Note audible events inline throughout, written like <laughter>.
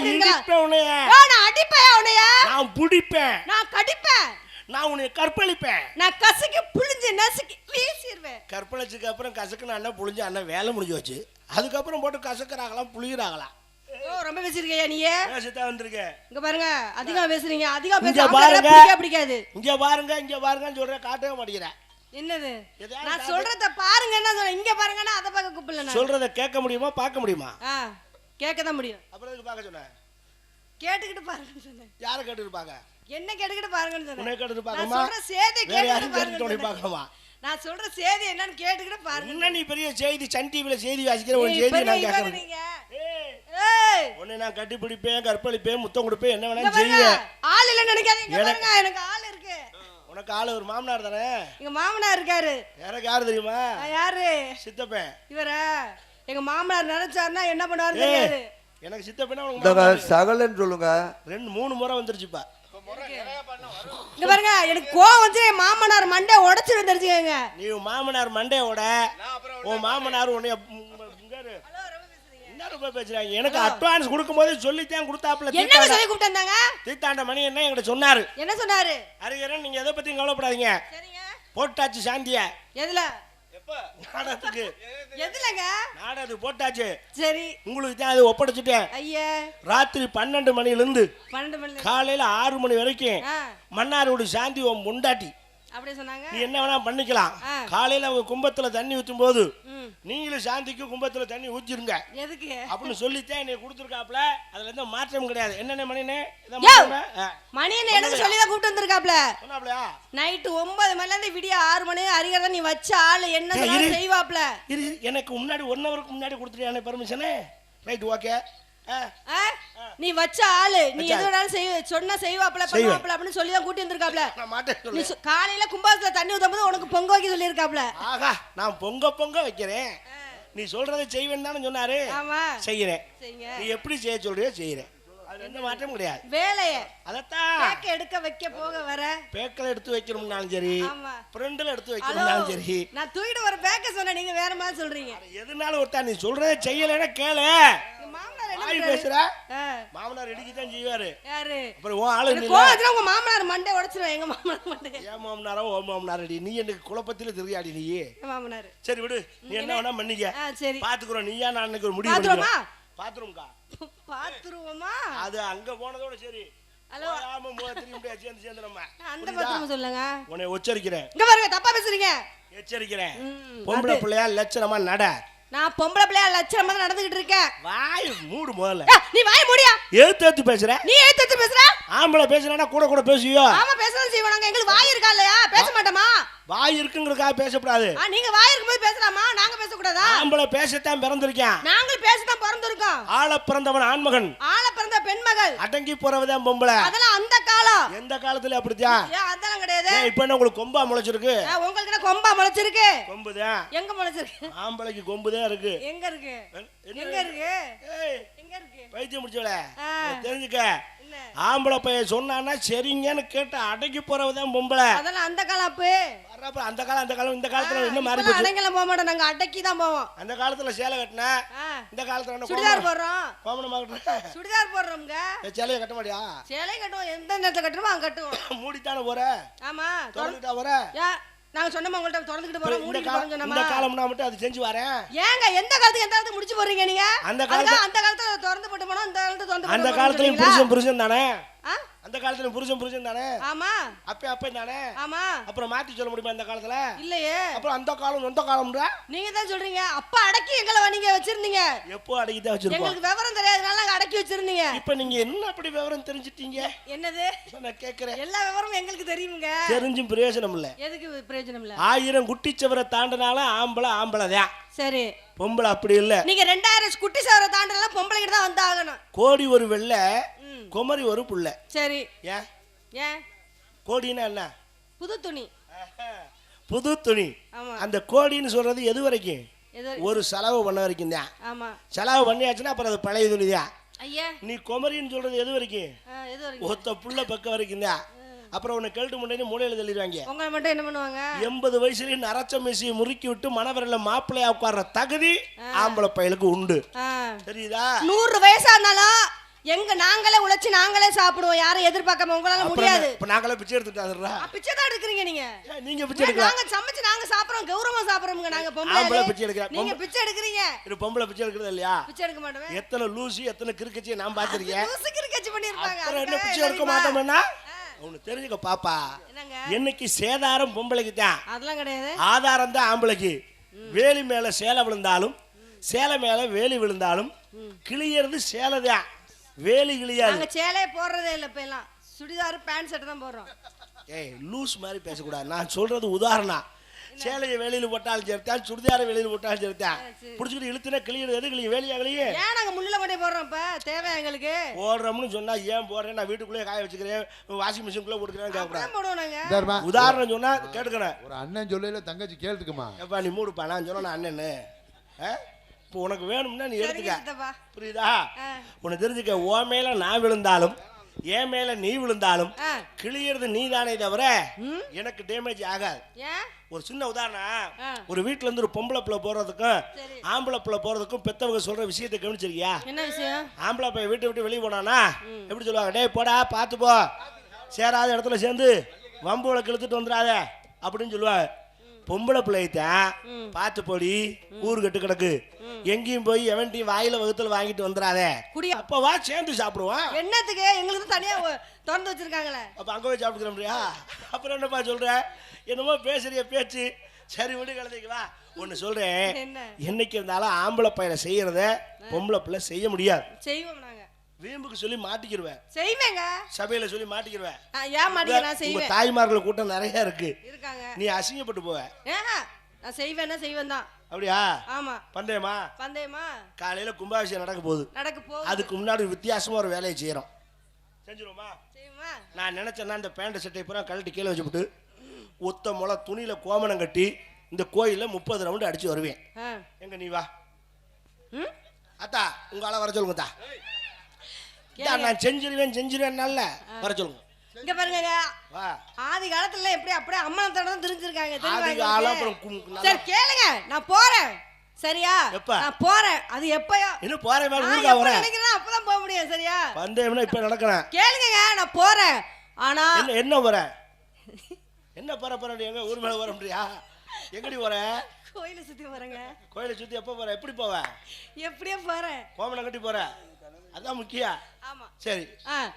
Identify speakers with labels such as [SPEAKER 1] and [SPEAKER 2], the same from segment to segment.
[SPEAKER 1] இடிப்பேன் உன்னைய.
[SPEAKER 2] நான் அடிப்பேன் உன்னைய?
[SPEAKER 1] நான் புடிப்பேன்.
[SPEAKER 2] நான் கடிப்பேன்.
[SPEAKER 1] நான் உன்னை கற்பழிப்பேன்.
[SPEAKER 2] நான் கசக்கி புளிஞ்சு நசுக்கி வீசிடுவேன்
[SPEAKER 1] கற்பழிச்சதுக்கு அப்புறம் கசக்குன்னு அண்ணன் புளிஞ்சு அண்ணன் வேலை முடிஞ்சு வச்சு அதுக்கப்புறம் போட்டு கசக்குறாங்களாம் புளியுறாங்களாம்
[SPEAKER 2] ஓ ரொம்ப பேசிருக்கையா நீயே?
[SPEAKER 1] பேசித்தான் வந்திருக்கேன்.
[SPEAKER 2] இங்க பாருங்க அதிகமா பேசுறீங்க அதிகமா பேச
[SPEAKER 1] பாருங்க.
[SPEAKER 2] பிடிக்க பிடிக்காது.
[SPEAKER 1] இங்க பாருங்க இங்க பாருங்கன்னு சொல்ற காட்டவே மாட்டேங்கிறேன்.
[SPEAKER 2] என்னது? நான். சொல்றத பாருங்க என்ன சொல்றேன்? இங்க பாருங்கன்னா அதை பார்க்க கூப்பிடல நான்.
[SPEAKER 1] சொல்றத கேட்க முடியுமா பார்க்க முடியுமா?
[SPEAKER 2] கேட்க தான் முடியும்.
[SPEAKER 1] அப்புறம் எதுக்கு பார்க்க சொன்னேன்
[SPEAKER 2] கேட்டுக்கிட்டு பாருங்கன்னு சொன்னேன்.
[SPEAKER 1] யாரை கேட்டு இருப்பாங்க
[SPEAKER 2] என்ன கேட்டுக்கிட்டு பாருங்கன்னு சொன்னேன்.
[SPEAKER 1] கேட்டு
[SPEAKER 2] நான்
[SPEAKER 1] பார்க்கணுமா?
[SPEAKER 2] சொல்ற சேதி கேட்டுக்கிட்டு சொன்னேன். நான் சொல்ற சேதி என்னன்னு கேட்டுக்கிட்டு பாருங்க
[SPEAKER 1] என்ன நீ பெரிய செய்தி சன் டிவில செய்தி வாசிக்கிற ஒரு செய்தி நான் ஏய், உன்னை நான் கட்டி பிடிப்பேன் கற்பழிப்பேன் முத்தம் கொடுப்பேன் என்ன வேணாலும்
[SPEAKER 2] பாருங்க.
[SPEAKER 1] செய்வேன்.
[SPEAKER 2] ஆள் இல்லைன்னு நினைக்காதீங்க பாருங்க. எனக்கு ஆள் இருக்கு.
[SPEAKER 1] உனக்கு ஆளு ஒரு மாமனார் தானே?
[SPEAKER 2] எங்க மாமனார் இருக்காரு.
[SPEAKER 1] எனக்கு யாரு தெரியுமா?
[SPEAKER 2] யாரு?
[SPEAKER 1] சித்தப்பேன்.
[SPEAKER 2] இவரா? எங்க மாமனார் நினைச்சாருன்னா என்ன பண்ணுவாரு தெரியாது.
[SPEAKER 1] எனக்கு சித்தப்பேனா உனக்கு.
[SPEAKER 3] சகலன்னு சொல்லுங்க.
[SPEAKER 1] ரெண்டு மூணு முறை வந்துருச்சுப்பா.
[SPEAKER 2] இங்க பாருங்க எனக்கு கோவம் வந்து மாமனார் மண்டை உடைச்சிரு தெரிஞ்சுக்கங்க.
[SPEAKER 1] நீ உன் மாமனார் மண்டையோட உன் மாமனார் உன்னைய என்ன எனக்கு அட்வான்ஸ் கொடுக்கும்போது சொல்லித்தான் கொடுத்தாப்புல
[SPEAKER 2] என்னங்க
[SPEAKER 1] தீத்தாண்ட
[SPEAKER 2] சொல்லி கூப்பிட்டு வந்தாங்க
[SPEAKER 1] தீத்தாண்ட மணி என்ன என்கிட்ட சொன்னாரு?
[SPEAKER 2] என்ன சொன்னாரு?
[SPEAKER 1] அறிஞரன் நீங்க எதை பத்தியும் கவலைப்படாதீங்க. போட்டாச்சு சாந்திய.
[SPEAKER 2] எதுல?
[SPEAKER 1] நாடகத்துக்கு.
[SPEAKER 2] எதுலங்க?
[SPEAKER 1] நாடகத்துக்கு போட்டாச்சு.
[SPEAKER 2] சரி.
[SPEAKER 1] உங்களுக்கு தான் அது ஒப்படைச்சிட்டேன்.
[SPEAKER 2] ஐயா.
[SPEAKER 1] ராத்திரி பன்னெண்டு மணில இருந்து
[SPEAKER 2] பன்னெண்டு மணி
[SPEAKER 1] காலையில ஆறு மணி வரைக்கும் மன்னாரோட சாந்தி உன் முண்டாட்டி.
[SPEAKER 2] அப்படியே சொன்னாங்க.
[SPEAKER 1] நீ என்ன வேணா பண்ணிக்கலாம். காலையில அவங்க கும்பத்துல தண்ணி ஊத்தும் போது நீங்களும் சாந்திக்கு கும்பத்துல தண்ணி ஊத்திருங்க.
[SPEAKER 2] எதுக்கு?
[SPEAKER 1] அப்படின்னு சொல்லித்தான் என்னை கொடுத்துருக்காப்ல அதுல எந்த மாற்றம் கிடையாது. என்னென்ன மணினே? இதை
[SPEAKER 2] யோ!
[SPEAKER 1] மாத்தணுமா? ஆ.
[SPEAKER 2] மணி என்ன எனக்கு சொல்லி தான் கூப்பிட்டு வந்திருக்காப்ல
[SPEAKER 1] சொன்னாப்லயா
[SPEAKER 2] நைட்டு ஒன்பது மணில இருந்து விடிய ஆறு மணி அறிகிறத நீ வச்ச ஆளு என்ன. செய்வாப்ல
[SPEAKER 1] இரு. எனக்கு முன்னாடி ஒன் ஹவருக்கு முன்னாடி கொடுத்துட்டியான பெர்மிஷனு ரைட் ஓகே?
[SPEAKER 2] நீ வச்ச ஆளு. நீ எது வேணாலும் செய் சொன்னா செய்வாப்ல. பண்ணுவாப்ல அப்படின்னு சொல்லி தான் கூட்டி வந்திருக்காப்ல நீ காலையில கும்பாசத்துல தண்ணி ஊத்தும்போது உனக்கு பொங்க வைக்க சொல்லியிருக்காப்ல
[SPEAKER 1] ஆகா நான் பொங்க பொங்க வைக்கிறேன். நீ சொல்றதை செய்வேன் தானே சொன்னாரு.
[SPEAKER 2] ஆமா.
[SPEAKER 1] செய்யறேன் நீ எப்படி செய்ய சொல்றியோ செய்யறேன் அது எந்த மாற்றமும் கிடையாது.
[SPEAKER 2] வேலைய.
[SPEAKER 1] அதத்தான்.
[SPEAKER 2] கேக்க எடுக்க வைக்க போக வர.
[SPEAKER 1] பேக்கில் எடுத்து வைக்கணும்னாலும் சரி
[SPEAKER 2] ஆமா.
[SPEAKER 1] ஃப்ரெண்டில் எடுத்து வைக்கணும்னாலும் சரி.
[SPEAKER 2] நான் தூக்கிட்டு வர பேக்க சொன்னேன் நீங்க வேற மாதிரி சொல்றீங்க.
[SPEAKER 1] எதுனாலும் ஒருத்தா நீ சொல்றதை செய்யலைன்னா கேளு.
[SPEAKER 2] மாமனார் பண்றாரு?
[SPEAKER 1] பேசுற மாமனார் இடிக்க தான் செய்வாரு.
[SPEAKER 2] யாரு?
[SPEAKER 1] அப்புறம் உன் ஆளு
[SPEAKER 2] எனக்கு வந்துச்சுன்னா உங்க மாமனார் மண்டை உடைச்சிருவேன். எங்க மாமனார் மண்டை.
[SPEAKER 1] ஏன் மாமனாரோ ஓ மாமனாரடி நீ எனக்கு குழப்பத்தில் தெரியாடி நீ.
[SPEAKER 2] மாமனார்.
[SPEAKER 1] சரி விடு. நீ என்ன வேணா பண்ணிக்க.
[SPEAKER 2] சரி.
[SPEAKER 1] பாத்துக்குறோம். நீயா நான் அன்னைக்கு ஒரு முடிவு? பண்ணிக்கிறோம்? பாத்துரும்க்கா
[SPEAKER 2] பாத்துருவோமா?
[SPEAKER 1] அது அங்க போனதோட சரி.
[SPEAKER 2] ஹலோ.
[SPEAKER 1] போகாம மு- திரும்பி முடியாது சேர்ந்து சேர்ந்து நம்ம.
[SPEAKER 2] அந்த சொல்லுங்க.
[SPEAKER 1] உன்னை உச்சரிக்கிறேன்
[SPEAKER 2] இங்க பாருங்க தப்பா பேசுறீங்க.
[SPEAKER 1] எச்சரிக்கிறேன். பொம்பளை பிள்ளையா லட்சணமா நட.
[SPEAKER 2] நான் பொம்பளை பிள்ளையா லட்சணமா தான் நடந்துகிட்டு இருக்கேன்.
[SPEAKER 1] வாய் மூடு முதல்ல.
[SPEAKER 2] நீ வாய மூடியா?
[SPEAKER 1] எழுத்து எழுத்து பேசுற.
[SPEAKER 2] நீ எடுத்து எடுத்து பேசுற?
[SPEAKER 1] ஆம்பளை பேசுனா கூட கூட பேசுவியோ?
[SPEAKER 2] ஆமா பேசதான் செய்வோம். எங்களுக்கு வாய் இருக்கா இல்லையா? பேச மாட்டோமா?
[SPEAKER 1] வாய் இருக்குங்கிறதுக்காக பேசக்கூடாது.
[SPEAKER 2] ஆ, நீங்க வாய் இருக்கும்போது பேசலாமா? நாங்க பேசக்கூடாதா?
[SPEAKER 1] ஆம்பளை பேசத்தான் பிறந்திருக்கேன்.
[SPEAKER 2] நாங்களும் பேசதான் பிறந்திருக்கோம்.
[SPEAKER 1] ஆள பிறந்தவன் ஆண்மகன்.
[SPEAKER 2] பெண்மகள்
[SPEAKER 1] அடங்கி போறவதான் பொம்பளை.
[SPEAKER 2] அதெல்லாம் அந்த காலம்.
[SPEAKER 1] எந்த காலத்துல
[SPEAKER 2] ஏன் அதெல்லாம் கிடையாது.
[SPEAKER 1] இப்ப என்ன உங்களுக்கு கொம்பா முளைச்சிருக்கு?
[SPEAKER 2] உங்களுக்கு என்ன கொம்பா முளைச்சிருக்கு?
[SPEAKER 1] கொம்புதான்
[SPEAKER 2] எங்க முளைச்சிருக்கு?
[SPEAKER 1] ஆம்பளைக்கு கொம்புதான் இருக்கு.
[SPEAKER 2] எங்க இருக்கு? எங்க இருக்கு? எங்க இருக்கு?
[SPEAKER 1] பைத்தியம் முடிச்சவள. தெரிஞ்சுக்க. ஆம்பளை பையன் சொன்னான்னா சரிங்கன்னு கேட்டு அடங்கி போறவதான் பொம்பளை.
[SPEAKER 2] அதெல்லாம் அந்த காலம் அப்பு.
[SPEAKER 1] வர்றப்ப அந்த காலம் அந்த காலம் இந்த காலத்துல என்ன மாறி போச்சு.
[SPEAKER 2] அடங்கெல்லாம் போக மாட்டோம். நாங்க அடக்கி தான் போவோம்.
[SPEAKER 1] அந்த காலத்துல சேலை கட்டின இந்த காலத்துல என்ன
[SPEAKER 2] சுடிதார் போடுறோம்.
[SPEAKER 1] கோமணமா கட்டின?
[SPEAKER 2] சுடிதார் போடுறோம்ங்க.
[SPEAKER 1] சேலையை கட்ட மாட்டியா
[SPEAKER 2] சேலை கட்டுவோம். எந்த நேரத்துல கட்டுறோமோ அங்க கட்டுவோம். <coughs>
[SPEAKER 1] மூடித்தானே போற?
[SPEAKER 2] ஆமா.
[SPEAKER 1] திறந்துட்டா போற?
[SPEAKER 2] நாங்க சொன்னோமா உங்கள்ட்ட திறந்துக்கிட்டு போறோம்.
[SPEAKER 1] இந்த காலம்
[SPEAKER 2] போறோம்
[SPEAKER 1] இந்த
[SPEAKER 2] சொன்னோமா
[SPEAKER 1] காலம்னா மட்டும் அது செஞ்சு வரேன்.
[SPEAKER 2] ஏங்க எந்த காலத்துக்கு எந்த காலத்துக்கு முடிச்சு போறீங்க நீங்க?
[SPEAKER 1] அந்த காலத்து-
[SPEAKER 2] அதுக்காக அந்த காலத்துல திறந்து போட்டு போனோம் இந்த காலத்துல திறந்து
[SPEAKER 1] அந்த காலத்துலயும் புருஷன் புருஷன் தானே? அந்த காலத்துலயும் புருஷன் புருஷன் தானே?
[SPEAKER 2] ஆமா.
[SPEAKER 1] அப்ப அப்ப தானே?
[SPEAKER 2] ஆமா.
[SPEAKER 1] அப்புறம் மாத்தி சொல்ல முடியுமா இந்த காலத்துல?
[SPEAKER 2] இல்லையே.
[SPEAKER 1] அப்புறம் அந்த காலம் சொந்த காலம்ன்ற?
[SPEAKER 2] நீங்க தான் சொல்றீங்க. அப்ப அடக்கி எங்களை நீங்க வச்சிருந்தீங்க.
[SPEAKER 1] எப்போ அடக்கிதான் வச்சிருப்போம்?
[SPEAKER 2] எங்களுக்கு விவரம் தெரியாதனால நாங்க அடக்கி வச்சிருந்தீங்க.
[SPEAKER 1] இப்ப நீங்க என்ன அப்படி விவரம் தெரிஞ்சிட்டீங்க?
[SPEAKER 2] என்னது?
[SPEAKER 1] நான் கேக்குறேன்.
[SPEAKER 2] எல்லா விவரமும் எங்களுக்கு தெரியுங்க
[SPEAKER 1] தெரிஞ்சும் பிரயோஜனம் இல்ல.
[SPEAKER 2] எதுக்கு பிரயோஜனம் இல்ல?
[SPEAKER 1] ஆயிரம் குட்டிச்சவரை தாண்டினாலும் ஆம்பளை ஆம்பளை தான்
[SPEAKER 2] சரி.
[SPEAKER 1] பொம்பளை அப்படி இல்ல.
[SPEAKER 2] நீங்க ரெண்டாயிரம் குட்டி சவர தாண்டலாம் பொம்பளை கிட்ட தான் வந்து ஆகணும்.
[SPEAKER 1] கோடி ஒரு வெள்ளை குமரி ஒரு புள்ள.
[SPEAKER 2] சரி.
[SPEAKER 1] ஏன்
[SPEAKER 2] ஏன்
[SPEAKER 1] கோடின்னா என்ன?
[SPEAKER 2] புது துணி.
[SPEAKER 1] புது துணி. அந்த கோடின்னு சொல்றது எது வரைக்கும்? ஒரு செலவு பண்ண வரைக்கும் தான். செலவு பண்ணியாச்சுன்னா அப்புறம் அது பழைய துணி தான். நீ குமரின்னு சொல்றது எது வரைக்கும்? ஒத்த புள்ள பக்கம் வரைக்கும் தான். அப்புறம் உன்னை கழட்டு முன்னாடி மூலையில தள்ளிடுவாங்க.
[SPEAKER 2] உங்களை மட்டும் என்ன பண்ணுவாங்க?
[SPEAKER 1] எண்பது வயசுலயும் நரச்ச மீசியை முறுக்கி விட்டு மணவரில் மாப்பிள்ளையா உட்கார்ற தகுதி ஆம்பளை பயலுக்கு உண்டு. தெரியுதா?
[SPEAKER 2] நூறு வயசா இருந்தாலும் எங்க நாங்களே உழைச்சு நாங்களே சாப்பிடுவோம். யாரும் எதிர்பார்க்காம உங்களால முடியாது.
[SPEAKER 1] இப்ப நாங்களே பிச்சை எடுத்துட்டாருடா
[SPEAKER 2] ஆ, பிச்சை தான் எடுக்கிறீங்க நீங்க
[SPEAKER 1] நீங்க பிச்சை எடுக்கலாம்
[SPEAKER 2] நாங்க சமைச்சு நாங்க சாப்பிடுறோம். கௌரவமா சாப்பிடுறோங்க நாங்க பொம்பளை
[SPEAKER 1] பிச்சை எடுக்கிறா.
[SPEAKER 2] நீங்க பிச்சை எடுக்கிறீங்க.
[SPEAKER 1] இது பொம்பளை பிச்சை எடுக்கிறது இல்லையா?
[SPEAKER 2] பிச்சை எடுக்க மாட்டோமே.
[SPEAKER 1] எத்தனை லூசி எத்தனை கிறுக்கச்சியை நான் பார்த்திருக்கேன்.
[SPEAKER 2] லூசுக்கு கட்சி பண்ணிருப்பாங்க
[SPEAKER 1] அப்புறம் என்ன பிச்சை எடுக்க? மாட்டோம்னா? உனக்கு தெரிஞ்சுக்க பாப்பா. என்னைக்கு சேதாரம் பொம்பளைக்கு தான்
[SPEAKER 2] அதெல்லாம் கிடையாது.
[SPEAKER 1] ஆதாரம் தான் ஆம்பளைக்கு. வேலி மேல சேலை விழுந்தாலும் சேலை மேல வேலி விழுந்தாலும் கிளியறது சேலை தான் வேலி கிளியாது.
[SPEAKER 2] நாங்க சேலையே போடுறதே இல்ல இப்ப எல்லாம். சுடிதார் பேண்ட் ஷர்ட் தான் போடுறோம்.
[SPEAKER 1] ஏய் லூஸ் மாதிரி பேசக்கூடாது. நான் சொல்றது உதாரணம். சேலையை வெளியில போட்டாலும் சரித்தான் சுடிதாரை வெளியில போட்டாலும் சரித்தான்.
[SPEAKER 2] சரி.
[SPEAKER 1] பிடிச்சிக்கிட்டு இழுத்துனா கிளியறது எது கிளியும் வேலியா கிளியே?
[SPEAKER 2] ஏன் நாங்க முள்ளில கொண்டே போடுறோம் இப்ப? தேவை எங்களுக்கு?
[SPEAKER 1] போடுறோம்னு சொன்னா ஏன் போடுறேன்? நான் வீட்டுக்குள்ளே காய வச்சுக்கிறேன். வாஷிங் மிஷினுக்குள்ளே
[SPEAKER 2] நாங்க.
[SPEAKER 3] இந்தாருமா,
[SPEAKER 1] உதாரணம் சொன்னா கேட்டுக்கிறேன்.
[SPEAKER 3] ஒரு அண்ணன் சொல்லல தங்கச்சி கேட்டுக்குமா
[SPEAKER 1] எப்பா நீ மூடுப்பா. நான் சொன்ன அண்ணன்னு. ஆ? இப்போ உனக்கு வேணும்னா நீ எடுத்துக்க. புரியுதா. உனக்கு தெரிஞ்சுக்க ஓ மேல நான் விழுந்தாலும் என் மேல நீ விழுந்தாலும். கிளியறது நீ தானே தவிர? எனக்கு டேமேஜ் ஆகாது. ஒரு சின்ன உதாரணம். ஒரு வீட்ல இருந்து ஒரு பொம்பளை பிள்ளை போறதுக்கும். ஆம்பளை பிள்ளை போறதுக்கும் பெத்தவங்க சொல்ற விஷயத்தை கவனிச்சிருக்கியா? ஆம்பளை பையன் வீட்டை விட்டு வெளியே போனானா? எப்படி சொல்லுவாங்க? டேய் போடா பார்த்து போ. சேராத இடத்துல சேர்ந்து வம்பு வழக்கு இழுத்துட்டு வந்துடாத. அப்படின்னு சொல்லுவாங்க. பொம்பளை பிள்ளைத்தான் பார்த்து போடி ஊரு கட்டு கிடக்கு. எங்கேயும் போய் எவன்ட்டையும் வாயில வகுத்துல வாங்கிட்டு வந்துடாத அப்ப வா சேர்ந்து சாப்பிடுவான்
[SPEAKER 2] என்னத்துக்கு? எங்களுக்கு தான் தனியா திறந்து வச்சிருக்காங்களே.
[SPEAKER 1] அப்ப அங்க போய் சாப்பிட்டுக்கிறோம்யா அப்புறம் என்னப்பா சொல்ற? என்னமோ பேசுறிய பேச்சு. சரி விடு கலந்துக்கு வா. ஒன்னு சொல்றேன்.
[SPEAKER 2] என்ன?
[SPEAKER 1] என்னைக்கு இருந்தாலும் ஆம்பளை பையனை செய்யறத பொம்பளை பிள்ளை செய்ய முடியாது.
[SPEAKER 2] செய்வோம் நாங்க.
[SPEAKER 1] வீம்புக்கு சொல்லி மாட்டிக்கிருவேன்.
[SPEAKER 2] செய்வேங்க.
[SPEAKER 1] சபையில சொல்லி மாட்டிக்கிருவேன்.
[SPEAKER 2] நான் ஏன்
[SPEAKER 1] உங்க
[SPEAKER 2] செய்வேன்.
[SPEAKER 1] தாய்மார்கள் கூட்டம் நிறைய இருக்கு.
[SPEAKER 2] இருக்காங்க.
[SPEAKER 1] நீ அசிங்கப்பட்டு போவ.
[SPEAKER 2] நான் செய்வேன்னா செய்வேன் தான்
[SPEAKER 1] அப்படியா?
[SPEAKER 2] ஆமா.
[SPEAKER 1] பந்தயமா?
[SPEAKER 2] பந்தயமா?
[SPEAKER 1] காலையில கும்பாபிஷேகம் நடக்க போகுது.
[SPEAKER 2] நடக்க போ
[SPEAKER 1] அதுக்கு முன்னாடி வித்தியாசமா ஒரு வேலையை செய்யறோம். செஞ்சிருவோமா? நான் நினைச்சேன்னா இந்த பேண்ட் சட்டை பூரா கழட்டி கீழே வச்சுப்புட்டு ஒத்த முளை துணியில கோமணம் கட்டி இந்த கோயில்ல முப்பது ரவுண்டு அடிச்சு வருவேன். எங்க நீ வா? அத்தா உங்க ஆளை வர சொல்லுங்க நான் செஞ்சிருவேன் செஞ்சிருவேன் நல்ல வர சொல்லுங்க.
[SPEAKER 2] இங்க பாருங்க ஆதி காலத்துல எப்படி அப்படியே அம்மாத்தோட தான் தெரிஞ்சிருக்காங்க தெரியுமா சரி கேளுங்க. நான் போறேன். சரியா?
[SPEAKER 1] எப்ப?
[SPEAKER 2] நான் போறேன். அது எப்பயோ
[SPEAKER 1] இன்னும் போற மாதிரி
[SPEAKER 2] நான்
[SPEAKER 1] ஊருக்கா
[SPEAKER 2] எப்ப
[SPEAKER 1] வரேன்
[SPEAKER 2] நினைக்கிறேனோ அப்பதான் போக முடியும் சரியா?
[SPEAKER 1] பந்தயம்னா இப்ப நடக்கிறேன்.
[SPEAKER 2] கேளுங்க நான் போறேன். ஆனா
[SPEAKER 1] என்ன போற? என்ன போற போற எங்க ஊர் மேல வர முடியா எங்கடி போற?
[SPEAKER 2] கோயிலை சுத்தி போறேங்க.
[SPEAKER 1] கோயிலை சுத்தி எப்ப போற? எப்படி போவ?
[SPEAKER 2] எப்படியோ போறேன்.
[SPEAKER 1] கோமணம் கட்டி போற? அதான் முக்கியம். சரி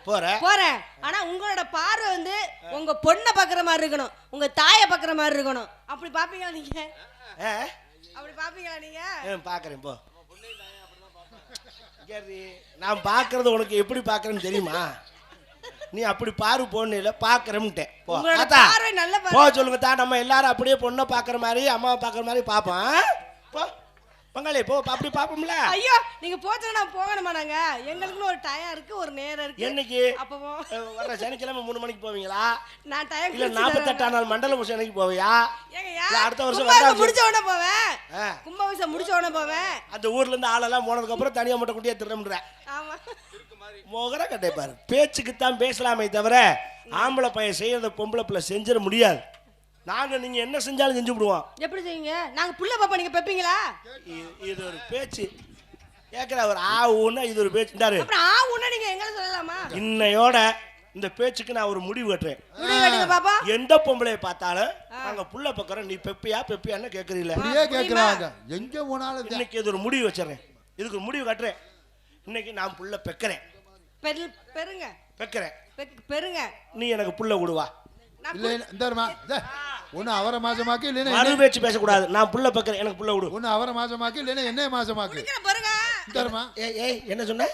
[SPEAKER 1] போற.
[SPEAKER 2] போறேன் ஆனா உங்களோட பார்வை வந்து உங்க பொண்ணை பாக்குற மாதிரி இருக்கணும். உங்க தாயை பாக்குற மாதிரி இருக்கணும். அப்படி பாப்பீங்களா நீங்க? அப்படி பாப்பீங்களா நீங்க?
[SPEAKER 1] பாக்குறேன் போ. நான் பாக்குறது உனக்கு எப்படி பாக்குறேன்னு தெரியுமா? நீ அப்படி பாரு போன பாக்குறேன்ட்டேன். போ. சொல்லுங்க தான் நம்ம எல்லாரும் அப்படியே பொண்ணை பாக்குற மாதிரி அம்மாவை பாக்குற மாதிரி பாப்போம் போ. பங்காளி போ அப்படி பாப்போம்ல
[SPEAKER 2] ஐயோ நீங்க போச்சுன்னா நான் போகணுமா நாங்க? எங்களுக்குன்னு ஒரு டயம் இருக்கு ஒரு நேரம் இருக்கு.
[SPEAKER 1] என்னைக்கு?
[SPEAKER 2] அப்போ
[SPEAKER 1] வர்ற சனிக்கிழமை மூணு மணிக்கு போவீங்களா?
[SPEAKER 2] நான் டயம்
[SPEAKER 1] இல்ல நாற்பத்தெட்டாம் நாள் மண்டல பூசை அன்னைக்கு போவியா? அடுத்த வருஷம் வந்தாச்சு.
[SPEAKER 2] முடிச்ச உடனே போவேன். கும்பாபிஷேகம் முடிச்ச உடனே போவேன்.
[SPEAKER 1] அந்த ஊர்ல இருந்து ஆளெல்லாம் போனதுக்கு அப்புறம் தனியா மட்டும் குட்டியா திரும்புற
[SPEAKER 2] ஆமா.
[SPEAKER 1] முகர கட்டை பாரு. பேச்சுக்கு தான் பேசலாமே தவிர ஆம்பளை பையன் செய்யறத பொம்பளை பிள்ளை செஞ்சிட முடியாது. நாங்க நீங்க என்ன செஞ்சாலும் செஞ்சு விடுவோம்.
[SPEAKER 2] எப்படி செய்வீங்க? நாங்க புள்ள பாப்பா நீங்க பெப்பீங்களா?
[SPEAKER 1] இது ஒரு பேச்சு. கேட்குற ஒரு ஆ ஊன்னா இது ஒரு பேச்சு. இந்தாரு.
[SPEAKER 2] அப்புறம் ஆ உன்ன நீங்க எங்களை சொல்லலாமா?
[SPEAKER 1] இன்னையோட இந்த பேச்சுக்கு நான் ஒரு முடிவு கட்டுறேன். எந்த பொம்பளைய பார்த்தாலும் நாங்க புள்ள பக்கறோம். நீ பெப்பியா பெப்பியான்னு
[SPEAKER 3] அப்படியே கேக்குறாங்க. எங்க போனாலும் இந்த-
[SPEAKER 1] இன்னைக்கு இது ஒரு முடிவு வச்சிடுறேன் இதுக்கு ஒரு முடிவு கட்டுறேன். இன்னைக்கு நான் புள்ள பெக்கிறேன்.
[SPEAKER 2] பெரு பெருங்க.
[SPEAKER 1] பெக்கிறேன்.
[SPEAKER 2] பெருங்க.
[SPEAKER 1] நீ எனக்கு புள்ள விடுவா
[SPEAKER 3] இல்ல இல்ல, இந்தாருமா. ஒன்னு அவரை மாசமாக்கு இல்லைன்னா
[SPEAKER 1] மறு பேச்சு பேசக்கூடாது. நான் புள்ள பெக்கிறேன் எனக்கு புள்ள விடு.
[SPEAKER 3] ஒன்னு அவரை மாசமாக்கு இல்லைன்னா என்ன மாசமாக்கு? இந்தாருமா.
[SPEAKER 1] ஏய் ஏய் என்ன சொன்ன?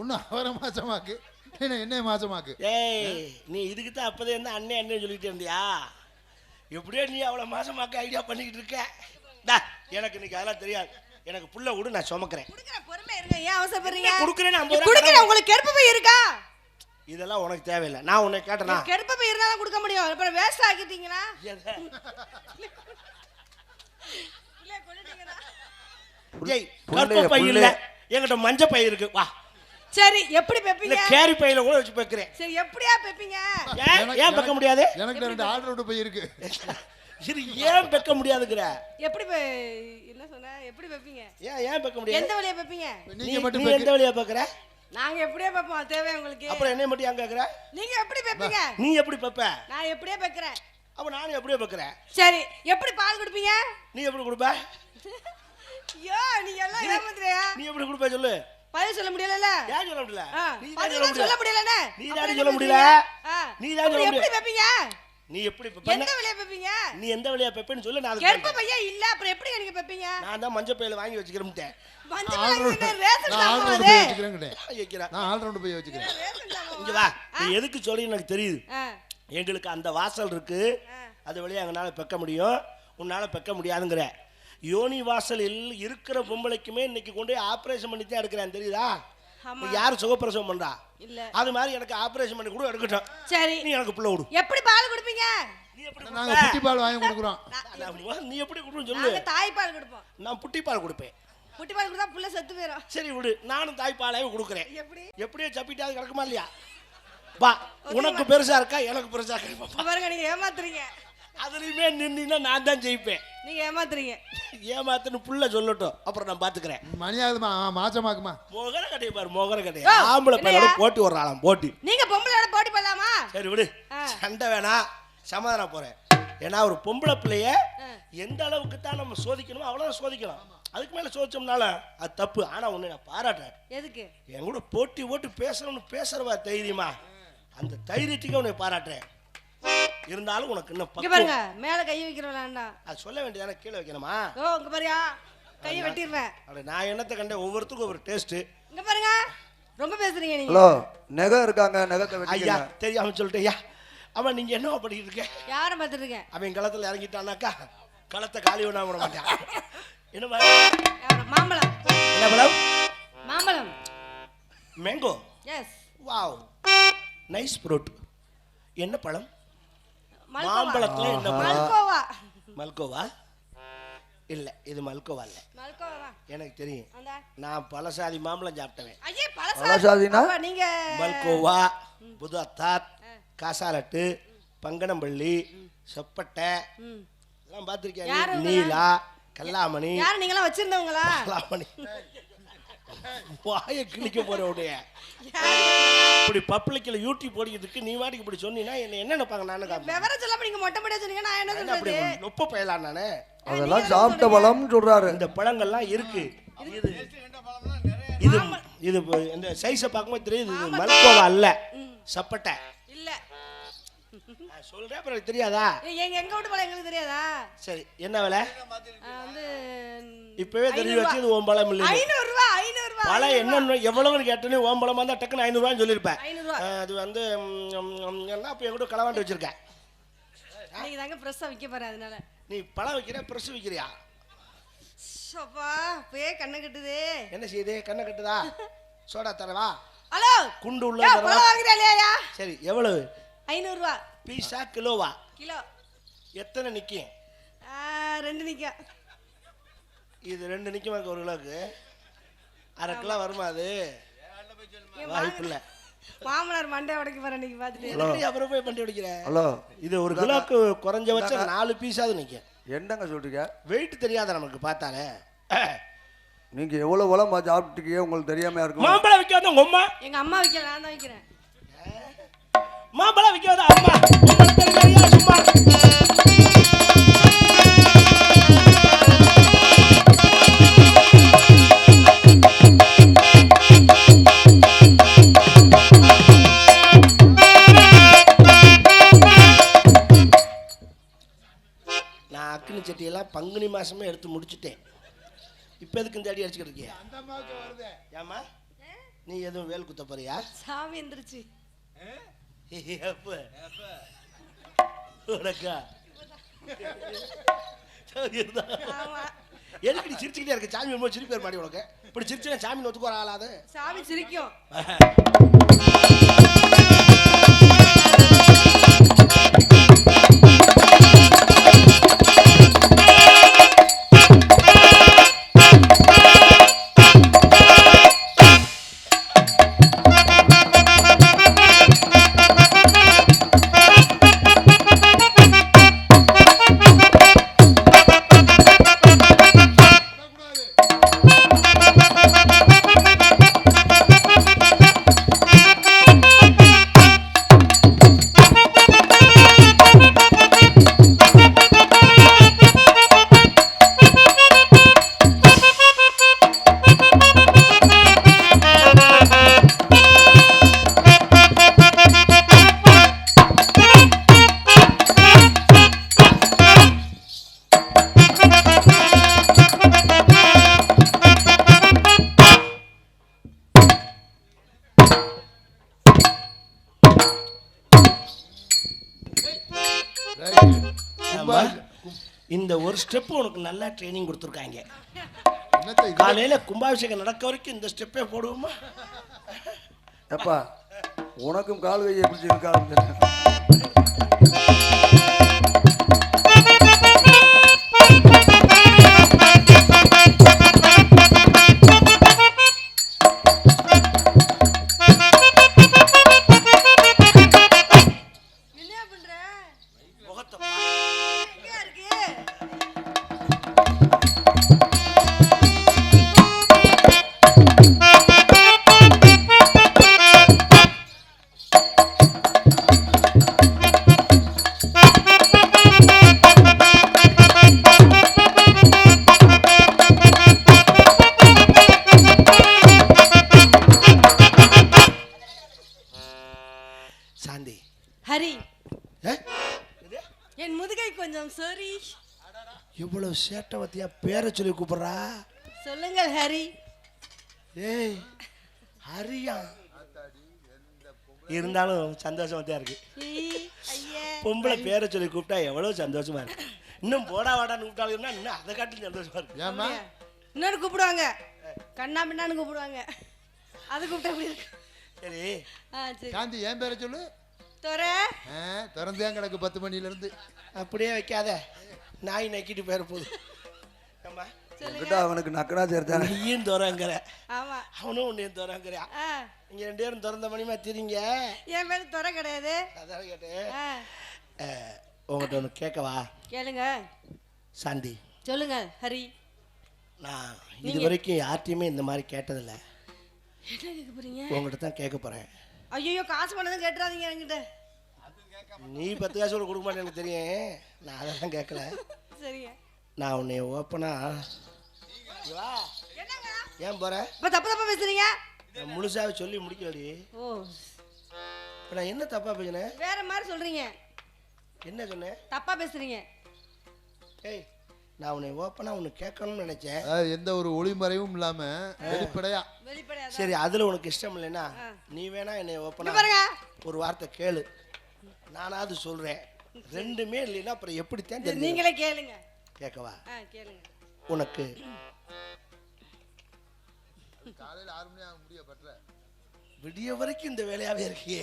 [SPEAKER 3] ஒன்னு அவரை மாசமாக்கு இல்லைன்னா என்ன மாசமாக்கு?
[SPEAKER 1] ஏய் நீ இதுக்கு தான் அப்பதே இருந்து அண்ணே அண்ணே சொல்லிட்டு இருந்தியா? எப்படியோ நீ அவ்வளோ மாசமாக்க ஐடியா பண்ணிக்கிட்டு இருக்க. எனக்கு இன்னைக்கு அதெல்லாம் தெரியாது. எனக்கு புள்ள விடு நான் சுமக்கிறேன்.
[SPEAKER 2] குடுக்கிற பொறுமை இருங்க. ஏன் அவசரப்படுறீங்க?
[SPEAKER 1] என்ன குடுக்குறேன்னு ஐம்பது ரூபா
[SPEAKER 2] குடுக்கிற உங்களுக்கு கெடுப்பு போய் இருக்கா?
[SPEAKER 1] இதெல்லாம் உனக்கு தேவையில்லை. நான் உன்னை கேட்டனா?
[SPEAKER 2] கெடுப்பு இருந்தா தான் கொடுக்க முடியும். அப்புறம் வேஸ்ட் கொண்டுட்டீங்கன்னா?
[SPEAKER 1] ஏய் கருப்பு பை இல்ல. என்கிட்ட மஞ்ச பை இருக்கு. வா.
[SPEAKER 2] சரி எப்படி பெப்பீங்க?
[SPEAKER 1] கேரி பையில கூட வச்சு வைக்கிறேன்.
[SPEAKER 2] சரி எப்படியா பெப்பீங்க?
[SPEAKER 1] ஏன்? வைக்க முடியாது?
[SPEAKER 3] எனக்கு ரெண்டு ஆர்டர் விட்டு போய் இருக்கு. <laughs>
[SPEAKER 1] சரி ஏன் வைக்க முடியாதுங்கிற?
[SPEAKER 2] எப்படி பெ- என்ன சொன்ன? எப்படி பெப்பீங்க?
[SPEAKER 1] ஏன் ஏன் வைக்க முடியாது?
[SPEAKER 2] எந்த வழியா பெப்பீங்க?
[SPEAKER 3] நீங்க மட்டும்
[SPEAKER 1] எந்த வழியா பார்க்கற
[SPEAKER 2] நாங்க எப்படியே பார்ப்போம் தேவை உங்களுக்கு?
[SPEAKER 1] அப்புறம் என்னை மட்டும் ஏன் கேட்குற
[SPEAKER 2] நீங்க எப்படி பெப்பீங்க
[SPEAKER 1] நீ எப்படி பெப்ப
[SPEAKER 2] நான் எப்படியே பெக்கிறேன்
[SPEAKER 1] அப்போ நானும் எப்படியே பெக்கிறேன்
[SPEAKER 2] சரி எப்படி பால் குடிப்பீங்க?
[SPEAKER 1] நீ எப்படி கொடுப்ப?
[SPEAKER 2] ஐயோ நீங்க எல்லாம் ஏமாத்துறியா?
[SPEAKER 1] நீ எப்படி கொடுப்ப சொல்லு?
[SPEAKER 2] பதில் சொல்ல முடியலல்ல?
[SPEAKER 1] ஏன் சொல்ல முடியல? நீ சொல்ல முடியல.
[SPEAKER 2] முடியலண்ணே
[SPEAKER 1] நீ தானே சொல்ல முடியல. நீ தான் சொல்ல
[SPEAKER 2] அப்புறம் எப்படி
[SPEAKER 1] முடியல.
[SPEAKER 2] பெப்பீங்க
[SPEAKER 1] நீ எப்படி பெப்ப
[SPEAKER 2] எந்த விலைய பெப்பீங்க?
[SPEAKER 1] நீ எந்த வழியா பெப்பேன்னு சொல்லு நான்
[SPEAKER 2] கெடுப்ப பையன் இல்ல அப்புறம் எப்படி நீங்க பெப்பீங்க?
[SPEAKER 1] நான் தான் மஞ்சள் பையில வாங்கி வச்சுக்கிறேன்
[SPEAKER 2] மஞ்சள் என்ன ரேஷன்?
[SPEAKER 3] போய் வச்சுக்கிறேன்
[SPEAKER 1] வைக்கிறேன்.
[SPEAKER 3] நான் ஆல் ரவுண்டு போய் வச்சுக்கிறேன்.
[SPEAKER 1] இங்க வா. நீ எதுக்கு சொல்லி எனக்கு தெரியுது. எங்களுக்கு அந்த வாசல் இருக்கு. அது வழியா எங்களால பெக்க முடியும். உன்னால பெக்க முடியாதுங்கிற. யோனி வாசலில் இருக்கிற பொம்பளைக்குமே இன்னைக்கு கொண்டு போய் ஆபரேஷன் பண்ணி தான் எடுக்கிறேன் தெரியுதா? யார் சுகப்பிரசவம் பண்றா?
[SPEAKER 2] இல்ல.
[SPEAKER 1] அது மாதிரி எனக்கு ஆபரேஷன் பண்ணி கூட எடுக்கட்டும்.
[SPEAKER 2] சரி.
[SPEAKER 1] நீ எனக்கு புள்ள விடு
[SPEAKER 2] எப்படி பால் குடிப்பீங்க?
[SPEAKER 1] நீ எப்படி
[SPEAKER 3] நாங்க குட்டி பால் வாங்கி கொடுக்குறோம்.
[SPEAKER 1] நீ எப்படி கொடுன்னு சொல்லு.
[SPEAKER 2] நாங்க தாய்ப்பால் கொடுப்போம்.
[SPEAKER 1] நான் புட்டி பால் கொடுப்பேன்.
[SPEAKER 2] முட்டி பால் கொடுத்தா புள்ள செத்து போயிடும்
[SPEAKER 1] சரி விடு நானும் தாய்ப்பாலே கொடுக்குறேன்.
[SPEAKER 2] எப்படி?
[SPEAKER 1] எப்படியோ சப்பிட்டாது கிடக்குமா இல்லையா? வா உனக்கு பெருசா இருக்கா எனக்கு பெருசா இருக்கா?
[SPEAKER 2] பாருங்க நீங்க ஏமாத்துறீங்க.
[SPEAKER 1] அதுலயுமே நின்னா நான் தான் ஜெயிப்பேன்.
[SPEAKER 2] நீங்க ஏமாத்துறீங்க.
[SPEAKER 1] ஏமாத்துன்னு புள்ள சொல்லட்டும். அப்புறம் நான் பாத்துக்கிறேன்.
[SPEAKER 3] மணியாகுதுமா? ஆ, மாசமாக்குமா
[SPEAKER 1] மோகர கடையை பாரு மோகர கடையை.
[SPEAKER 2] ஓ,
[SPEAKER 1] ஆம்பளை பையனோட? போட்டி விடுறாளாம் போட்டி.
[SPEAKER 2] நீங்க பொம்பளையோட போட்டி போடலாமா
[SPEAKER 1] சரி விடு. சண்டை வேணாம் சமாதானம் போறேன். ஏன்னா ஒரு பொம்பளை பிள்ளைய. எந்த அளவுக்கு தான் நம்ம சோதிக்கணுமோ அவ்வளோ சோதிக்கலாம். அதுக்கு மேல சோதிச்சோம்னால அது தப்பு. ஆனா ஒண்ணு நான் பாராட்டுறேன்.
[SPEAKER 2] எதுக்கு?
[SPEAKER 1] என் கூட போட்டி போட்டு பேசணும்னு பேசுறவா தைரியமா. அந்த தைரியத்துக்கு உன்னை பாராட்டுறேன். இருந்தாலும் உனக்கு இன்னும்
[SPEAKER 2] இங்க பாருங்க மேல கை வைக்கிற வேண்டாம்
[SPEAKER 1] அது சொல்ல வேண்டியதானே கீழே வைக்கணுமா?
[SPEAKER 2] ஓ இங்க பாரியா கையை வெட்டிடுறேன்.
[SPEAKER 1] அட நான் என்னத்தை கண்டேன்? ஒவ்வொருத்துக்கும் ஒரு டேஸ்ட்டு
[SPEAKER 2] இங்க பாருங்க ரொம்ப பேசுறீங்க நீங்க.
[SPEAKER 4] ஹலோ நெகை இருக்காங்க நெகத்தை
[SPEAKER 1] ஐயா
[SPEAKER 4] வெட்டிக்கங்க
[SPEAKER 1] தெரியாம சொல்லிட்டேயா அவன் நீங்க என்ன பண்ணிட்டு இருக்க
[SPEAKER 2] யாரை பார்த்துட்டு இருக்கேன்
[SPEAKER 1] அவன் களத்துல இறங்கிட்டானாக்கா களத்தை காலி பண்ண விட மாட்டான். என்ன?
[SPEAKER 2] மாம்பழம்.
[SPEAKER 1] என்ன பழம்?
[SPEAKER 2] மாம்பழம்.
[SPEAKER 1] Mango
[SPEAKER 2] yes
[SPEAKER 1] wow nice fruit என்ன பழம்? மாம்பழத்துல என்ன
[SPEAKER 2] மல்கோவா.
[SPEAKER 1] மல்கோவா? இல்ல இது மல்கோவா இல்ல.
[SPEAKER 2] மல்கோவா.
[SPEAKER 1] எனக்கு தெரியும். நான் பழசாதி மாம்பழம் சாப்பிட்டவன்.
[SPEAKER 4] பழசாதினா?
[SPEAKER 2] நீங்க
[SPEAKER 1] மல்கோவா புதாத்தாத் காசாலட்டு பங்கனம்பள்ளி செப்பட்டை
[SPEAKER 2] ம்.
[SPEAKER 1] எல்லாம்
[SPEAKER 2] யாரு
[SPEAKER 1] பார்த்துருக்கேன்
[SPEAKER 2] இதெல்லாம்?
[SPEAKER 1] நீலா கல்லாமணி.
[SPEAKER 2] யார் நீங்களாம் வச்சிருந்தவங்களா?
[SPEAKER 1] கல்லாமணி. வாயை கிழிக்க போற உடைய? இப்படி பப்ளிக்கில் யூடியூப் போடிக்கிறதுக்கு நீ வாட்டிக்கு இப்படி சொன்னீங்கன்னா என்ன என்ன நினைப்பாங்க நானு.
[SPEAKER 2] விவரம் சொல்லாம நீங்க மொட்டை மொட்டையா சொன்னீங்க நான் என்ன சொல்றது?
[SPEAKER 1] நொப்ப பயலாம் நானு.
[SPEAKER 4] அதெல்லாம் சாப்பிட்ட பழம்னு சொல்றாரு.
[SPEAKER 1] இந்த பழங்கள்லாம் இருக்கு. இது இது இந்த சைஸை பார்க்கும்போது தெரியுது இது மல்கோவா அல்ல. சப்பட்டை. சொல்றேன் அப்புறம் தெரியாதா?
[SPEAKER 2] எங்க எங்க வீட்டு பழம் எங்களுக்கு தெரியாதா?
[SPEAKER 1] சரி என்ன விலை?
[SPEAKER 2] வந்து
[SPEAKER 1] இப்பவே தெரிஞ்சு வச்சு ஓம் பழம் இல்லை
[SPEAKER 2] ஐநூறு ரூபா ஐநூறு ரூபா
[SPEAKER 1] பழம் என்னன்னு எவ்வளவுன்னு கேட்டேன்னு ஓம் பழமா இருந்தா டக்குன்னு சொல்லியிருப்பேன்.
[SPEAKER 2] ஐநூறு ரூபா
[SPEAKER 1] ஆ, அது வந்து என்ன இப்போ என் கூட களவாண்டு வச்சிருக்கேன்.
[SPEAKER 2] நீங்க தாங்க ஃப்ரெஷ்ஷா விற்க போறேன் அதனால.
[SPEAKER 1] நீ பழம் வைக்கிற பிரசு வைக்கிறியா?
[SPEAKER 2] சப்பா இப்பயே கண்ணு கட்டுது.
[SPEAKER 1] என்ன செய்யுது கண்ணை கட்டுதா? <laughs> சோடா தரவா?
[SPEAKER 2] ஹலோ!
[SPEAKER 1] குண்டு உள்ள சரி எவ்வளவு?
[SPEAKER 2] ஐநூறு ரூபா
[SPEAKER 1] பீஸா கிலோவா?
[SPEAKER 2] கிலோ.
[SPEAKER 1] எத்தனை நிற்கும்
[SPEAKER 2] ஆ, ரெண்டு நிக்க.
[SPEAKER 1] இது ரெண்டு நிற்குமா ஒரு கிலோக்கு அரை கிலோ வருமா அது? வாய்ப்பு இல்லை
[SPEAKER 2] மாமனார் மண்டை உடைக்க போறேன் இன்னைக்கு பார்த்துட்டு.
[SPEAKER 1] அப்புறம் போய் பண்ணி அடிக்கிற
[SPEAKER 4] ஹலோ
[SPEAKER 1] இது ஒரு கிலோக்கு குறைஞ்சபட்சம் நாலு பீஸாவது நிற்கும்
[SPEAKER 4] என்னங்க சொல்றீங்க?
[SPEAKER 1] வெயிட் தெரியாத நமக்கு பார்த்தாலே?
[SPEAKER 4] நீங்க எவ்வளவு பழம் சாப்பிட்டுருக்கீங்க உங்களுக்கு தெரியாம இருக்கும்.
[SPEAKER 1] மாம்பழம் விற்காத உங்க அம்மா?
[SPEAKER 2] எங்க அம்மா வைக்கல நான் தான் வைக்கிறேன்.
[SPEAKER 1] மாம்பழம் விற்காத அம்மா. சும்மா. நான் அக்னி சட்டியெல்லாம் பங்குனி மாசமே எடுத்து முடிச்சிட்டேன். இப்போ எதுக்கு இந்த அடி அடிச்சுக்கிட்டு இருக்கியா?
[SPEAKER 3] அந்த அம்மாவுக்கு வருது.
[SPEAKER 1] ஏம்மா? நீ எதுவும் வேல் குத்த போறியா?
[SPEAKER 2] சாமி எந்திரிச்சு.
[SPEAKER 1] உனக்கா எதுக்கு நீ சிரிச்சுக்கிட்டே இருக்க சாமி ரொம்ப சிரிப்பு வர மாட்டேன் உனக்கு இப்படி சிரிச்சுனா சாமி ஒத்துக்கு வர ஆளாது
[SPEAKER 2] சாமி சிரிக்கும்
[SPEAKER 1] இந்த ஒரு ஸ்டெப் உனக்கு நல்லா ட்ரைனிங் கொடுத்துருக்காங்க? காலையில கும்பாபிஷேகம் நடக்க வரைக்கும் இந்த ஸ்டெப்பே போடுவோமா?
[SPEAKER 4] எப்பா உனக்கும் கால் கை எப்படி
[SPEAKER 1] சேட்டவத்தியா பேரை சொல்லி கூப்பிடுறா?
[SPEAKER 2] சொல்லுங்கள் ஹரி.
[SPEAKER 1] ஏய் ஹரியா? இருந்தாலும் சந்தோஷமா தான் இருக்கு பொம்பளை பேரை சொல்லி கூப்பிட்டா எவ்வளவு சந்தோஷமா இருக்கு. இன்னும் போடா வாடான்னு கூப்பிட்டாலும் இன்னும் அதை காட்டிலும் சந்தோஷமா இருக்கு.
[SPEAKER 3] ஏம்மா?
[SPEAKER 2] இன்னொரு கூப்பிடுவாங்க. கண்ணா பின்னான்னு கூப்பிடுவாங்க. அது கூப்பிட்டா எப்படி இருக்கு?
[SPEAKER 1] சரி.
[SPEAKER 2] ஆ சரி.
[SPEAKER 3] காந்தி ஏன் பேரை சொல்லு?
[SPEAKER 2] துற.
[SPEAKER 3] ஆ, திறந்தே கிடக்கு பத்து மணில இருந்து
[SPEAKER 1] அப்படியே வைக்காத. நாய் நக்கிட்டு போயிட போகுது.
[SPEAKER 4] என்கிட்ட அவனுக்கு நக்கனா சேர்த்தானே.
[SPEAKER 1] நீயும் தோறங்கிற.
[SPEAKER 2] ஆமா.
[SPEAKER 1] அவனும் உன்னையும் தோறங்கிறியா
[SPEAKER 2] ஆ.
[SPEAKER 1] நீங்க ரெண்டு பேரும் திறந்த மணிமா திரிங்க.
[SPEAKER 2] என் பேர் துறை கிடையாது.
[SPEAKER 1] அதான் கேட்டேன். உங்கள்கிட்ட ஒன்று கேட்கவா?
[SPEAKER 2] கேளுங்க.
[SPEAKER 1] சாந்தி.
[SPEAKER 2] சொல்லுங்க ஹரி.
[SPEAKER 1] நான் இது வரைக்கும் யார்ட்டையுமே இந்த மாதிரி கேட்டதில்ல.
[SPEAKER 2] என்ன கேட்க போறீங்க?
[SPEAKER 1] உங்கள்கிட்ட தான் கேட்க போகிறேன்
[SPEAKER 2] ஐயோ காசு பண்ணதும் கேட்டுறாதீங்க என்கிட்ட.
[SPEAKER 1] நீ பத்து காசு கூட கொடுக்க மாட்டேன்னு எனக்கு தெரியும். நான் அதெல்லாம் கேட்கல.
[SPEAKER 2] சரிங்க.
[SPEAKER 1] நான் உன்னை ஓப்பனா வா
[SPEAKER 2] என்னங்க
[SPEAKER 1] ஏன் போற?
[SPEAKER 2] இப்ப தப்பு தப்பா பேசுறீங்க?
[SPEAKER 1] நான் முழுசாவே சொல்லி முடிக்கலடி.
[SPEAKER 2] ஓ.
[SPEAKER 1] இப்போ நான் என்ன தப்பா பேசினேன்
[SPEAKER 2] வேற மாதிரி சொல்றீங்க.
[SPEAKER 1] என்ன சொன்னேன்
[SPEAKER 2] தப்பா பேசுறீங்க.
[SPEAKER 1] ஏய் நான் உன்னை ஓப்பனா உன்னை கேட்கணும்னு நினைச்சேன்.
[SPEAKER 3] அதாவது எந்த ஒரு ஒளிமறைவும் இல்லாம வெளிப்படையா.
[SPEAKER 2] வெளிப்படையா
[SPEAKER 1] சரி அதுல உனக்கு இஷ்டம் இல்லைன்னா. நீ வேணா என்னை ஓப்பனா
[SPEAKER 2] பாருங்க.
[SPEAKER 1] ஒரு வார்த்தை கேளு. நானாவது சொல்றேன். ரெண்டுமே இல்லைன்னா அப்புறம் எப்படித்தான்
[SPEAKER 2] நீங்களே கேளுங்க.
[SPEAKER 1] கேட்கவா? உனக்கு. விடிய வரைக்கும் இந்த வேலையாவே இருக்கியே.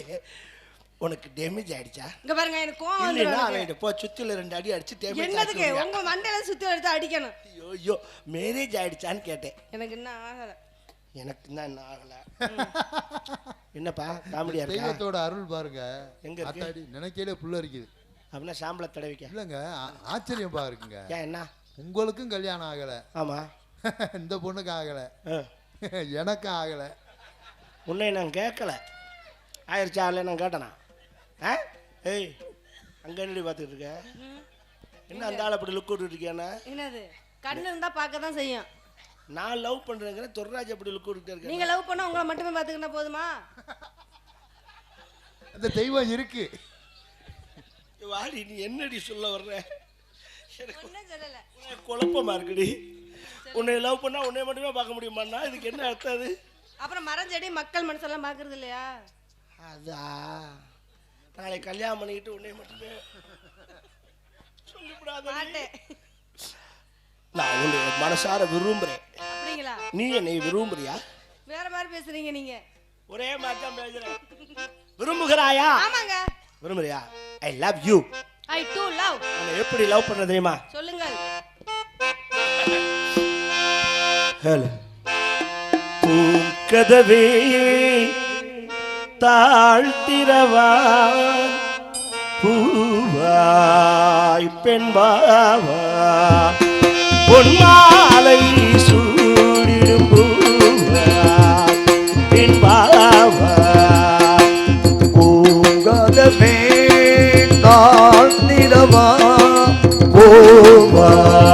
[SPEAKER 1] உனக்கு டேமேஜ் ஆயிடுச்சா?
[SPEAKER 2] இங்க பாருங்க எனக்கு கோவம் வந்துடும்
[SPEAKER 1] அவன் போ சுத்தில ரெண்டு அடி அடிச்சு டேமேஜ்
[SPEAKER 2] என்னதுக்கு? உங்க மண்டையில சுத்தி எடுத்து அடிக்கணும்.
[SPEAKER 1] ஐயோ ஐயோ மேரேஜ் ஆயிடுச்சான்னு கேட்டேன்.
[SPEAKER 2] எனக்கு இன்னும் ஆகல.
[SPEAKER 1] எனக்கு தான் என்ன ஆகல. என்னப்பா காமெடியா இருக்கா?
[SPEAKER 3] தெய்வத்தோட அருள் பாருங்க.
[SPEAKER 1] எங்க
[SPEAKER 3] நினைக்கையிலே புள்ள இருக்குது
[SPEAKER 1] அப்படின்னா சாம்பளை தடவிக்க.
[SPEAKER 3] இல்லைங்க ஆச்சரியம் பாருங்க
[SPEAKER 1] ஏன் என்ன?
[SPEAKER 3] உங்களுக்கும் கல்யாணம் ஆகல.
[SPEAKER 1] ஆமா. <laughs>
[SPEAKER 3] இந்த பொண்ணுக்கு ஆகல.
[SPEAKER 1] ஆ. <laughs>
[SPEAKER 3] எனக்கும் ஆகல.
[SPEAKER 1] உன்னை நான் கேட்கல. ஆயிடுச்சா ஆகல நான் கேட்டேனா? ஆ? ஏய் அங்கே என்னடி பார்த்துட்டு இருக்க? என்ன அந்த ஆள் அப்படி லுக் விட்டுட்டு
[SPEAKER 2] என்னது? கண்ணு இருந்தா பார்க்க தான் செய்யும்.
[SPEAKER 1] நான் லவ் பண்ணுறேங்கிற துர்ராஜ் அப்படி லுக் விட்டுட்டு இருக்கேன்
[SPEAKER 2] நீங்க லவ் பண்ணா உங்களை மட்டுமே பாத்துக்கிட்டா போதுமா?
[SPEAKER 3] அந்த தெய்வம் இருக்கு.
[SPEAKER 1] வாடி நீ என்னடி சொல்ல வர்ற? எனக்கு குழப்பமா இருக்குடி. உன்னை லவ் பண்ணா உன்னை மட்டுமே பார்க்க முடியுமாண்ணா? இதுக்கு என்ன அர்த்தம் அது?
[SPEAKER 2] அப்புறம் மரஞ்செடி மக்கள் மனசெல்லாம் பாக்குறது இல்லையா?
[SPEAKER 1] அதா? நாளை கல்யாணம் பண்ணிக்கிட்டு உன்னை மட்டுமே சொல்லிவிடாத நான் உன்னை மனசார விரும்புறேன்.
[SPEAKER 2] அப்படிங்களா?
[SPEAKER 1] நீ என்னை விரும்புறியா?
[SPEAKER 2] வேற மாதிரி பேசுறீங்க நீங்க.
[SPEAKER 1] ஒரே மாதிரி தான் பேசுறேன். விரும்புகிறாயா?
[SPEAKER 2] ஆமாங்க.
[SPEAKER 1] விரும்புறியா? I love you
[SPEAKER 2] I too love
[SPEAKER 1] உன்னை எப்படி லவ் பண்ண தெரியுமா?
[SPEAKER 2] சொல்லுங்கள்.
[SPEAKER 1] ஹலோ. பூங்கதவே தாழ்த்திரவான் பூவாய் பெண்பாவா? பொன்மாலை Oh,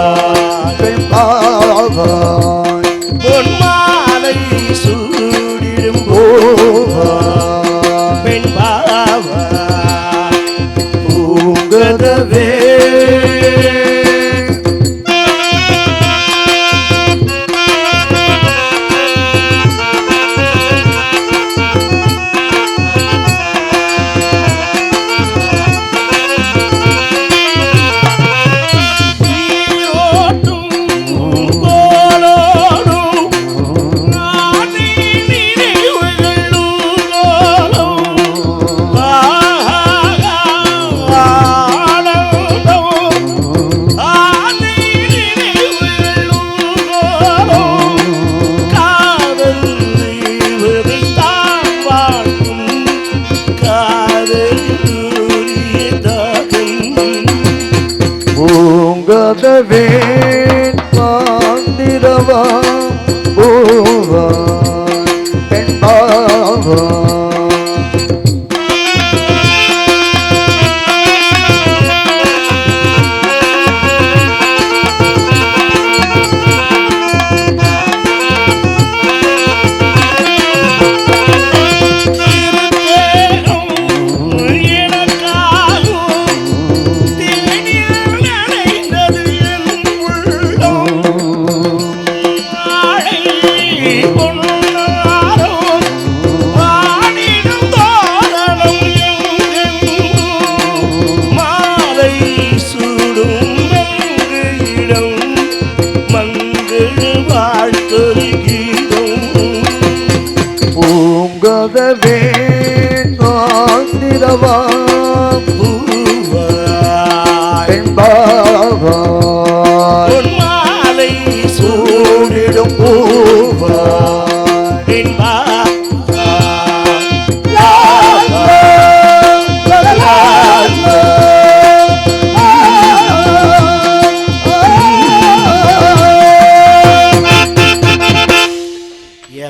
[SPEAKER 1] என்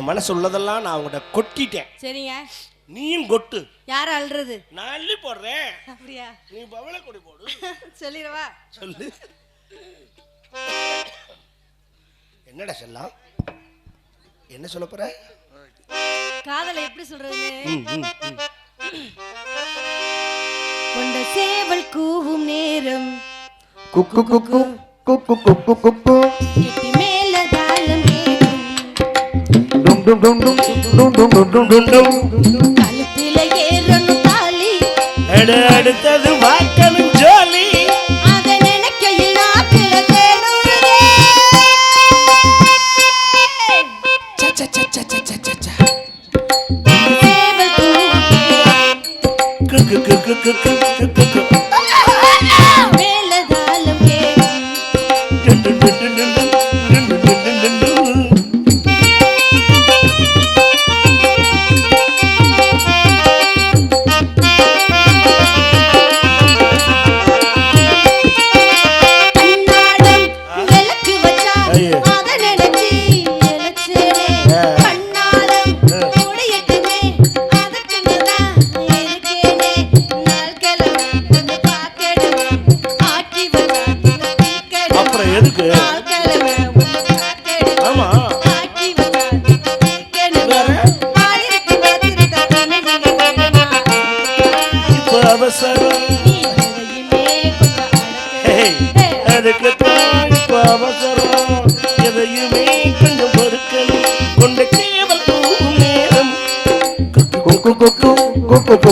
[SPEAKER 1] மனசு உள்ளதெல்லாம் நான் அவங்கள்ட்ட கொட்டிட்டேன்.
[SPEAKER 2] சரிங்க.
[SPEAKER 1] நீயும் கொட்டு.
[SPEAKER 2] யார் அழுறது?
[SPEAKER 1] நான் அள்ளி போடுறேன்.
[SPEAKER 2] அப்படியா?
[SPEAKER 1] நீ பவள கொடி போடு. <laughs> சொல்லு. என்னடா செல்லாம்? என்ன சொல்ல போற?
[SPEAKER 2] காதலை எப்படி
[SPEAKER 1] சொல்றது?
[SPEAKER 2] கொண்ட சேவல் கூவும் நேரம்.
[SPEAKER 4] குக்கு குக்கு குக்கு குக்கு குக்கு
[SPEAKER 2] மேல காலம் கேட்கும்
[SPEAKER 4] டும் டும் டும் டும் டும் டும் டும் டும் டும் டும்.
[SPEAKER 2] கழுத்தில ஏறணும்
[SPEAKER 1] அடுத்தது வாக்கணும்